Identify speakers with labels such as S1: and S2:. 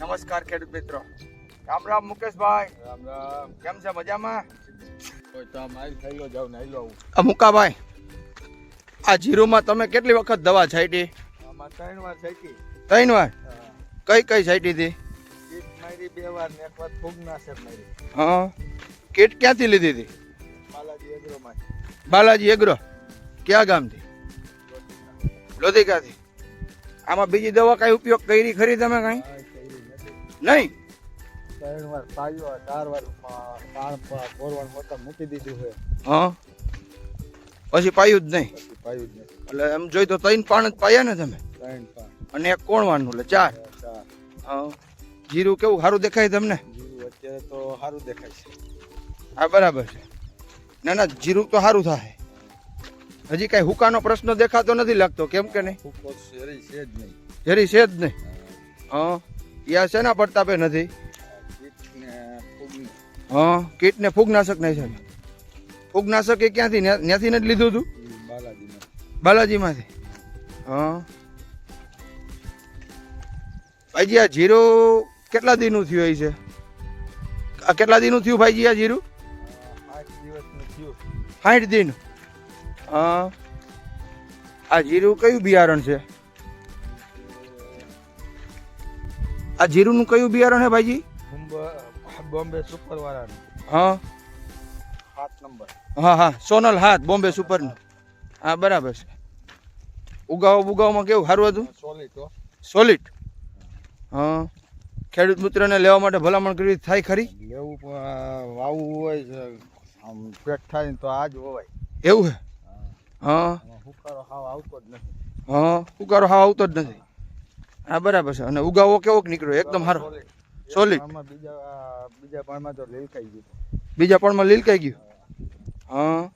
S1: નમસ્કાર ખેડૂત મિત્રો. રામ રામ મુકેશભાઈ.
S2: રામ રામ.
S1: કેમ છે મજામાં? મુકાભાઈ આ જીરુમાં તમે કેટલી વખત દવા છાંટી?
S2: ત્રણ વાર શેકી
S1: ત્રણ વાર? કઈ કઈ છાંટી હતી?
S2: મારી બે વાર ને એક વાર ફૂગનાશક મારી.
S1: હા. કીટ ક્યાંથી લીધી હતી?
S2: બાલાજી એગ્રોમાં
S1: બાલાજી એગ્રો. ક્યાં ગામથી? લોધિકાથી. આમાં બીજી દવા કઈ ઉપયોગ કરી ખરી તમે કઈ? નહીં.
S2: ત્રણ વાર પાયો ચાર વાર પાણ કોરવાણ મોટા મૂકી દીધું છે.
S1: હા. પછી પાયું જ નહીં.
S2: પછી પાયું જ નહીં.
S1: એટલે એમ જોઈ તો ત્રણ પાણ જ પાયા ને તમે?
S2: ત્રણ પાણ.
S1: અને એક કોણવાનું એટલે ચાર.
S2: ચાર.
S1: હા. જીરું કેવું સારું દેખાય તમને?
S2: જીરું અત્યારે તો સારું દેખાય છે.
S1: હા બરાબર છે. ના ના જીરું તો સારું થાય. હજી કાંઈ હુકાનો પ્રશ્ન દેખાતો નથી લાગતો કેમ કે નહીં?
S2: શેરી છે જ નહીં.
S1: જરી છે જ નહીં. હા. યા શેના પડતાપે નથી?
S2: કીટ ને
S1: ફૂગનાશક નહીં છે. ફૂગનાશક એ ક્યાંથી? ત્યાંથી ને જ લીધું હતું બાલાજીમાંથી. હા. ભાઈજી, આ જીરું કેટલા દિનનું થયું છે? આ કેટલા દિનનું થયું ભાઈજી, આ જીરું? સાઠ દિન. હા. આ જીરું કયું બિયારણ છે? આ જીરુંનું કયું બિયારણ હે ભાઈજી?
S2: બોમ્બે સુપર વાળાનું
S1: હા.
S2: સાત નંબર.
S1: હા હા. સોનલ હાથ બોમ્બે સુપરનું. હા બરાબર છે. ઉગાવો બુગાવમાં કેવું? સારું હતું?
S2: સોલિડ હો.
S1: સોલિડ હા. ખેડૂત મિત્રને લેવા માટે ભલામણ કરવી થાય ખરી?
S2: લેવું વાવવું હોય આમ પેટ થાય તો આ જ હોવાય
S1: એવું હા.
S2: આમાં હુકારો હાવ આવતો જ નથી.
S1: હા. હુકારો હાવ આવતો જ નથી. હા બરાબર છે. અને ઉગાવો કેવો નીકળ્યો? એકદમ સારો.
S2: Solid. બીજા બીજા પાણમાં તો લીલકાઈ ગયું.
S1: બીજા પણમાં લીલકાઈ ગયું? હા.